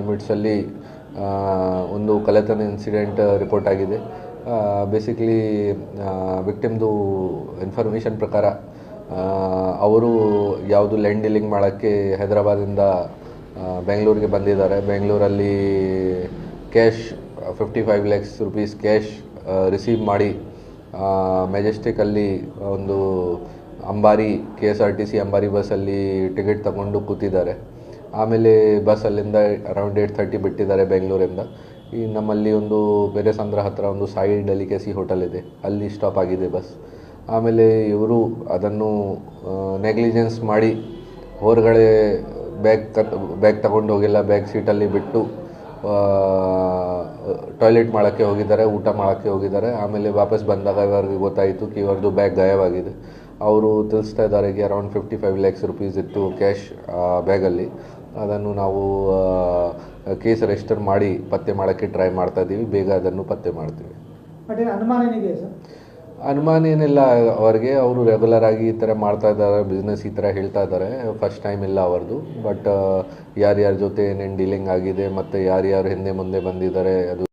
ಲಿಮಿಟ್ಸಲ್ಲಿ ಒಂದು ಕಲೆತನ incident report ಆಗಿದೆ. ಬೇಸಿಕಲಿ ವಿಕ್ಟಿಮ್ದು ಇನ್ಫಾರ್ಮೇಷನ್ ಪ್ರಕಾರ ಅವರು ಯಾವುದು ಲ್ಯಾಂಡ್ ಡೀಲಿಂಗ್ ಮಾಡೋಕ್ಕೆ ಹೈದರಾಬಾದಿಂದ ಬೆಂಗಳೂರಿಗೆ ಬಂದಿದ್ದಾರೆ. ಬೆಂಗಳೂರಲ್ಲಿ cash fifty five lakhs rupees cash receive ಮಾಡಿ ಮೆಜೆಸ್ಟಿಕಲ್ಲಿ ಒಂದು Ambari K S R T C Ambari ಬಸ್ಸಲ್ಲಿ ಟಿಕೆಟ್ ತಗೊಂಡು ಕೂತಿದ್ದಾರೆ. ಆಮೇಲೆ ಬಸ್ ಅಲ್ಲಿಂದ ಅರೌಂಡ್ ಏಟ್ ಥರ್ಟಿ ಬಿಟ್ಟಿದ್ದಾರೆ ಬೆಂಗಳೂರಿಂದ. ಈ ನಮ್ಮಲ್ಲಿ ಒಂದು ಬೇರೆ ಸಂದ್ರ ಹತ್ರ ಒಂದು ಸಾಯಿ ಡೆಲಿಕಸಿ ಹೋಟೆಲ್ ಇದೆ. ಅಲ್ಲಿ ಸ್ಟಾಪ್ ಆಗಿದೆ ಬಸ್ ಆಮೇಲೆ ಇವರು ಅದನ್ನು ನೆಗ್ಲಿಜೆನ್ಸ್ ಮಾಡಿ ಹೊರಗಡೆ ಬ್ಯಾಗ್ ತ ಬ್ಯಾಗ್ ತಗೊಂಡು ಹೋಗಿಲ್ಲ ಬ್ಯಾಗ್ ಸೀಟಲ್ಲಿ ಬಿಟ್ಟು ಟಾಯ್ಲೆಟ್ ಮಾಡೋಕ್ಕೆ ಹೋಗಿದ್ದಾರೆ, ಊಟ ಮಾಡೋಕ್ಕೆ ಹೋಗಿದ್ದಾರೆ. ಆಮೇಲೆ ವಾಪಸ್ ಬಂದಾಗ ಇವರಿಗೆ ಗೊತ್ತಾಯಿತು ಕಿ ಇವ್ರದ್ದು ಬ್ಯಾಗ್ ಗಾಯವಾಗಿದೆ. ಅವರು ತಿಳಿಸ್ತಾ ಇದ್ದಾರೆ around fifty five lakhs rupees ಇತ್ತು ಕ್ಯಾಶ್ ಬ್ಯಾಗಲ್ಲಿ ಅದನ್ನು ನಾವು ಕೇಸ್ ರಿಜಿಸ್ಟರ್ ಮಾಡಿ ಪತ್ತೆ ಮಾಡೋಕ್ಕೆ ಟ್ರೈ ಮಾಡ್ತಾ ಇದ್ದೀವಿ. ಬೇಗ ಅದನ್ನು ಪತ್ತೆ ಮಾಡ್ತೀವಿ. ಅನುಮಾನ ಏನಿಲ್ಲ. ಅವರಿಗೆ ಅವರು ರೆಗ್ಯುಲರ್ ಆಗಿ ಈ ಥರ ಮಾಡ್ತಾ ಇದ್ದಾರೆ ಬಿಸ್ನೆಸ್ ಈ ಥರ ಹೇಳ್ತಾ ಇದ್ದಾರೆ. ಫಸ್ಟ್ ಟೈಮ್ ಇಲ್ಲ ಅವ್ರದ್ದು. ಬಟ್ ಯಾರ್ಯಾರ ಜೊತೆ ಏನೇನು ಡೀಲಿಂಗ್ ಆಗಿದೆ ಮತ್ತು ಯಾರ್ಯಾರು ಹಿಂದೆ ಮುಂದೆ ಬಂದಿದ್ದಾರೆ ಅದು